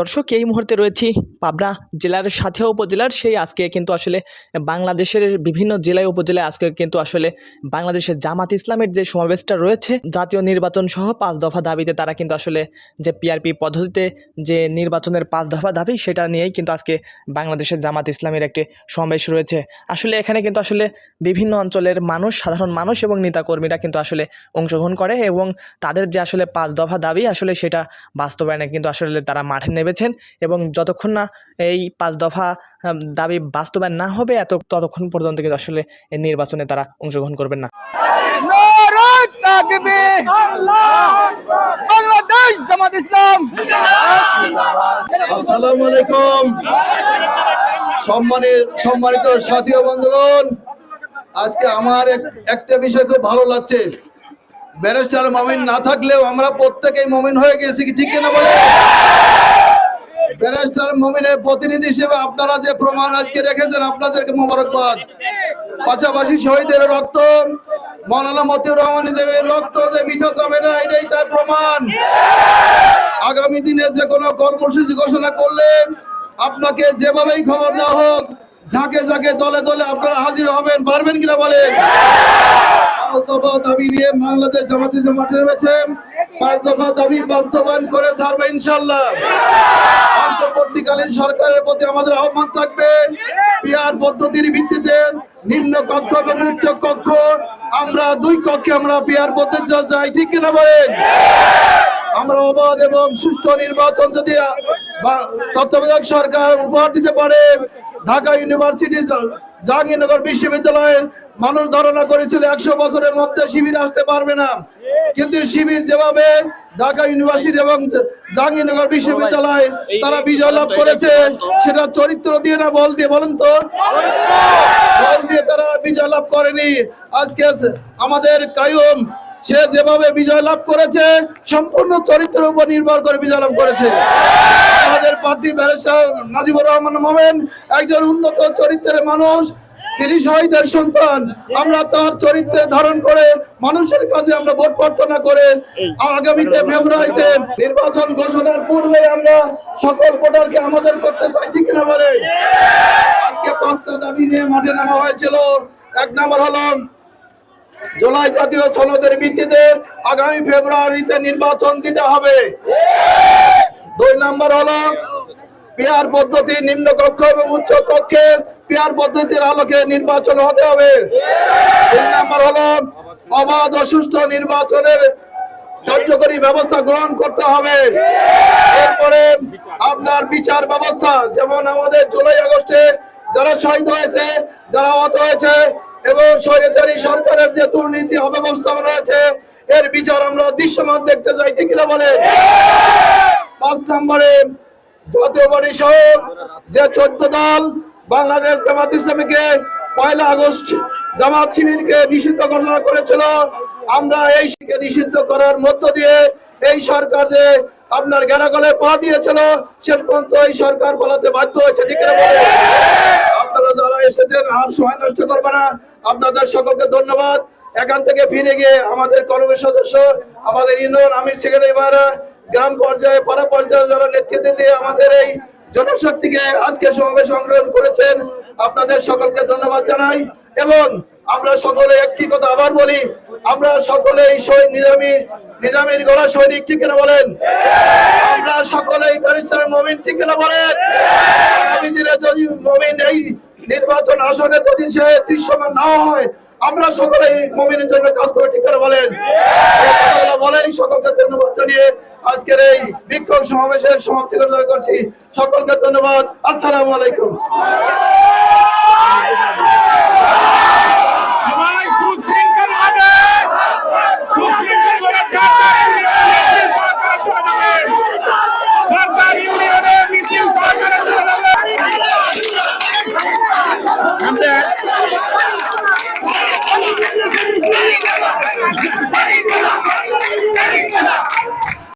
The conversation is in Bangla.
দর্শক, এই মুহূর্তে রয়েছি পাবনা জেলার সাথে উপজেলার। সেই আজকে কিন্তু আসলে বাংলাদেশের বিভিন্ন জেলায় উপজেলায় আজকে কিন্তু আসলে বাংলাদেশের জামাত ইসলামের যে সমাবেশটা রয়েছে, জাতীয় নির্বাচন সহ পাঁচ দফা দাবিতে তারা কিন্তু আসলে যে পিআরপি পদ্ধতিতে যে নির্বাচনের পাঁচ দফা দাবি, সেটা নিয়েই কিন্তু আজকে বাংলাদেশের জামাত ইসলামের একটি সমাবেশ রয়েছে। আসলে এখানে কিন্তু আসলে বিভিন্ন অঞ্চলের মানুষ, সাধারণ মানুষ এবং নেতাকর্মীরা কিন্তু আসলে অংশগ্রহণ করে এবং তাদের যে আসলে পাঁচ দফা দাবি, আসলে সেটা বাস্তবায়নে কিন্তু আসলে তারা মাঠে নেমেছেন এবং যতক্ষণ না এই পাঁচ দফা দাবি বাস্তবায়ন না হবে এত ততক্ষণ পর্যন্ত কিন্তু আসলে এই নির্বাচনে তারা অংশগ্রহণ করবেন না। বাংলাদেশ জামাত ইসলাম। আসসালামু আলাইকুম। সম্মানিত সম্মানিত সাথী ও বন্ধুগণ আজকে আমার এক- একটা বিষয় খুব ভালো লাগছে। ব্যারিস্টার মমিন না থাকলেও আমরা প্রত্যেকেই মমিন হয়ে গেছি কি ঠিক না বলে ব্যারিস্টার মমিনের প্রতিনিধি হিসেবে আপনারা যে প্রমাণ আজকে রেখেছেন, আপনাদেরকে মোবারকবাদ। পাশাপাশি শহীদের রক্ত, মৌলানা মতিউর রহমান দেবের রক্ত যে মিঠা যাবে না, এটাই তার প্রমাণ। আগামী দিনে যে কোনো কর্মসূচি ঘোষণা করলে আপনাকে যেভাবেই খবর দেওয়া হোক, ঝাঁকে ঝাঁকে, দলে দলে আপনারা হাজির হবেন। পারবেন কিনা বলেন? বাংলাদেশ জামাতি জামাতে নেমেছে। পাঁচ দাবি বাস্তবায়ন করে ছাড়বে ইনশাল্লাহ অন্তর্বর্তীকালীন সরকারের প্রতি আমাদের আহ্বান থাকবে। পিয়ার পদ্ধতির ভিত্তিতে নিম্ন কক্ষ এবং উচ্চ কক্ষ, আমরা দুই কক্ষে আমরা পিয়ার পদ্ধতি যাই, ঠিক কিনা বলেন? আমরা অবাধ এবং সুষ্ঠু নির্বাচন যদি তত্ত্বাবধায়ক সরকার উপহার দিতে পারে, ঢাকা ইউনিভার্সিটি জাহাঙ্গীরনগর বিশ্ববিদ্যালয়ে মানুষ ধারণা করেছিল একশো বছরের মধ্যে শিবির আসতে পারবে না। কিন্তু শিবির যেভাবে ঢাকা ইউনিভার্সিটি এবং জাহাঙ্গীরনগর বিশ্ববিদ্যালয় তারা বিজয় লাভ করেছে, সেটা চরিত্র দিয়ে না, বল দিয়ে, বলেন তো। বল দিয়ে তারা বিজয় লাভ করেনি। আজকে আমাদের কায়ুম, সে যেভাবে বিজয় লাভ করেছে, সম্পূর্ণ চরিত্রের উপর নির্ভর করে বিজয় লাভ করেছে। আমাদের প্রার্থী নাজিবুর রহমান মোমেন, একজন উন্নত চরিত্রের মানুষ তিনি শহীদের সন্তান। আমরা তার চরিত্রে ধারণ করে মানুষের কাছে আমরা ভোট প্রার্থনা করে আগামীতে ফেব্রুয়ারিতে নির্বাচন ঘোষণার পূর্বে আমরা সকল ভোটারকে আমাদের করতে চাই ঠিক না বলে? আজকে পাঁচটা দাবি নিয়ে মাঠে নামা হয়েছিল। এক নম্বর হলো জুলাই জাতীয় সনদের ভিত্তিতে আগামী ফেব্রুয়ারিতে নির্বাচন দিতে হবে। দুই নম্বর হলো পিয়ার পদ্ধতি, নিম্ন কক্ষ এবং উচ্চ কক্ষে পিয়ার পদ্ধতির আলোকে নির্বাচন হতে হবে। তিন নম্বর হলো অবাধ সুষ্ঠু নির্বাচনের কার্যকরী ব্যবস্থা গ্রহণ করতে হবে। এরপরে আপনার বিচার ব্যবস্থা, যেমন আমাদের জুলাই আগস্টে যারা শহীদ হয়েছে, যারা আহত হয়েছে এবং স্বৈরাচারী সরকারের যে দুর্নীতি অব্যবস্থা রয়েছে, এর বিচার আমরা দৃশ্যমান দেখতে চাই, ঠিক কিনা বলে পাঁচ নম্বরে জাতীয় পরিষদ যে চোদ্দ দল বাংলাদেশ জামাত ইসলামীকে পয়লা আগস্ট জামাত শিবিরকে নিষিদ্ধ ঘোষণা করেছিল, আমরা এই শিখে নিষিদ্ধ করার মধ্য দিয়ে এই সরকার যে আপনার গেরাগলে পা দিয়েছিল, সে পর্যন্ত এই সরকার বলাতে বাধ্য হয়েছে, ঠিক আপনারা যারা এসেছেন, আর সময় নষ্ট করবে না। আপনাদের সকলকে ধন্যবাদ। এখান থেকে ফিরে গিয়ে আমাদের কর্মী সদস্য, আমাদের ইউনিয়ন আমির সেক্রেটারি ভাইরা গ্রাম পর্যায়ে, পাড়া পর্যায়ে যারা নেতৃত্ব দিয়ে আমাদের এই জনশক্তিকে আজকে সমাবেশ অংশগ্রহণ করেছেন, আপনাদের সকলকে ধন্যবাদ জানাই এবং আমরা সকলে একটি কথা আবার বলি, আমরা সকলে এই শহীদ নিজামী, নিজামীর গড়া সৈনিক ঠিক কিনা বলেন? আমরা সকলেই ব্যারিস্টার মমিন, ঠিক কিনা বলেন? আগামী দিনে যদি মমিন এই নির্বাচন আসনে যদি সে দৃশ্যমান না হয় আমরা সকলেই মমিনের জন্য কাজ করে ঠিক করে বলেন। বলেন সকলকে ধন্যবাদ জানিয়ে আজকের এই বিক্ষোভ সমাবেশের সমাপ্তি ঘোষণা করছি। সকলকে ধন্যবাদ। আসসালামু আলাইকুম।